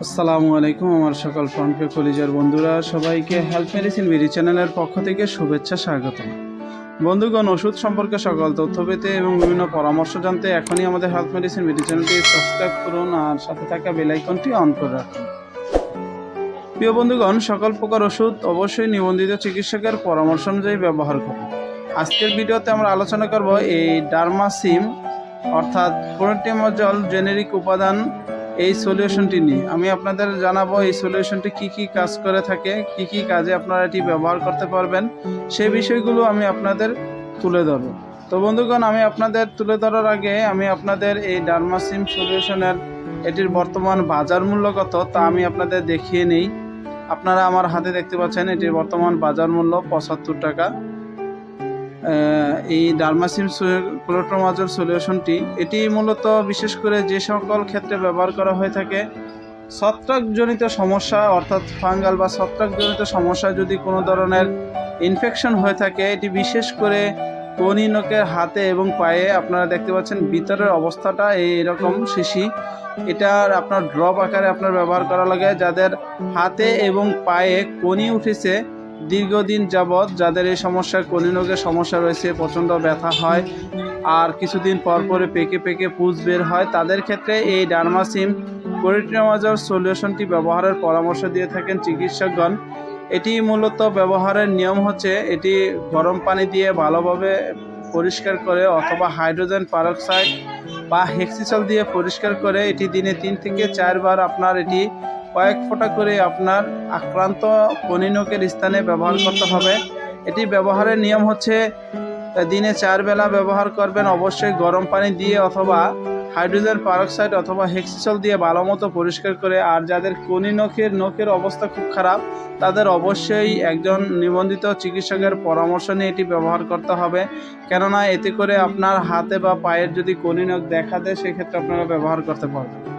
আসসালামু আলাইকুম আমার সকল ফ্রন্টপে কলিজার বন্ধুরা, সবাইকে হেলথ মেডিসিন বিডি চ্যানেলের পক্ষ থেকে শুভেচ্ছা স্বাগত বন্ধুগণ, ওষুধ সম্পর্কে সকল তথ্য পেতে এবং বিভিন্ন পরামর্শ জানতে এখনই আমাদের হেলথ মেডিসিন বিডি চ্যানেলটি সাবস্ক্রাইব করুন আর সাথে থাকা বেল আইকনটি অন করে রাখুন। প্রিয় বন্ধুগণ, সকল প্রকার ওষুধ অবশ্যই নিবন্ধিত চিকিৎসকের পরামর্শ অনুযায়ী ব্যবহার করুন। আজকের ভিডিওতে আমরা আলোচনা করব এই ডার্মাসিম অর্থাৎ প্রোটিমজল জেনেরিক উপাদান এই সলিউশনটি নিয়ে আমি আপনাদের জানাব এই সলিউশনটি কি কি কাজ করে থাকে, কি কি কাজে আপনারা এটি ব্যবহার করতে পারবেন, সেই বিষয়গুলো আমি আপনাদের তুলে ধরব। তো বন্ধুগণ, আমি আপনাদের তুলে ধরার আগে আমি আপনাদের এই ডার্মাসিম সলিউশনের এটির বর্তমান বাজার মূল্য কত, তা আমি আপনাদের দেখিয়ে নেই। আপনারা আমার হাতে দেখতে পাচ্ছেন, এটির বর্তমান বাজার মূল্য পঁচাত্তর টাকা। এই ডার্মাসিম ক্লোট্রোমাজল সলিউশনটি, এটি মূলত বিশেষ করে যে সকল ক্ষেত্রে ব্যবহার করা হয়ে থাকে, ছত্রাকজনিত সমস্যা অর্থাৎ ফাঙ্গাল বা ছত্রাকজনিত সমস্যা যদি কোনো ধরনের ইনফেকশন হয়ে থাকে, এটি বিশেষ করে কনিনকের হাতে এবং পায়ে, আপনারা দেখতে পাচ্ছেন ভিতরের অবস্থাটা এই এরকম শিশি। এটার আপনার ড্রপ আকারে আপনার ব্যবহার করা লাগে, যাদের হাতে এবং পায়ে কনি উঠেছে দীর্ঘদিন যাবৎ যাদের এই সমস্যা কলিনগের সমস্যা রয়েছে, প্রচণ্ড ব্যথা হয় আর কিছুদিন পর পরে পেকে পেকে পুজ বের হয়, তাদের ক্ষেত্রে এই ডার্মাসিম কোরিট্রামাজল সলিউশনটি ব্যবহারের পরামর্শ দিয়ে থাকেন চিকিৎসকগণ। এটি মূলত ব্যবহারের নিয়ম হচ্ছে এটি গরম পানি দিয়ে ভালোভাবে পরিষ্কার করে অথবা হাইড্রোজেন পারক্সাইড বা হেক্সিসল দিয়ে পরিষ্কার করে এটি দিনে তিন থেকে চারবার আপনার এটি কয়েক ফোঁটা করে আপনার আক্রান্ত কনিনকের স্থানে ব্যবহার করতে হবে। এটি ব্যবহারের নিয়ম হচ্ছে, দিনে চার বেলা ব্যবহার করবেন, অবশ্যই গরম পানি দিয়ে অথবা হাইড্রোজেন পারক্সাইড অথবা হেক্সিসল দিয়ে ভালো মতো পরিষ্কার করে। আর যাদের কনি নখের নখের অবস্থা খুব খারাপ, তাদের অবশ্যই একজন নিবন্ধিত চিকিৎসকের পরামর্শ নিয়ে এটি ব্যবহার করতে হবে। কেননা এতে করে আপনার হাতে বা পায়ের যদি কনি নখ দেখা দেয়, সেক্ষেত্রে আপনারা ব্যবহার করতে পারবেন।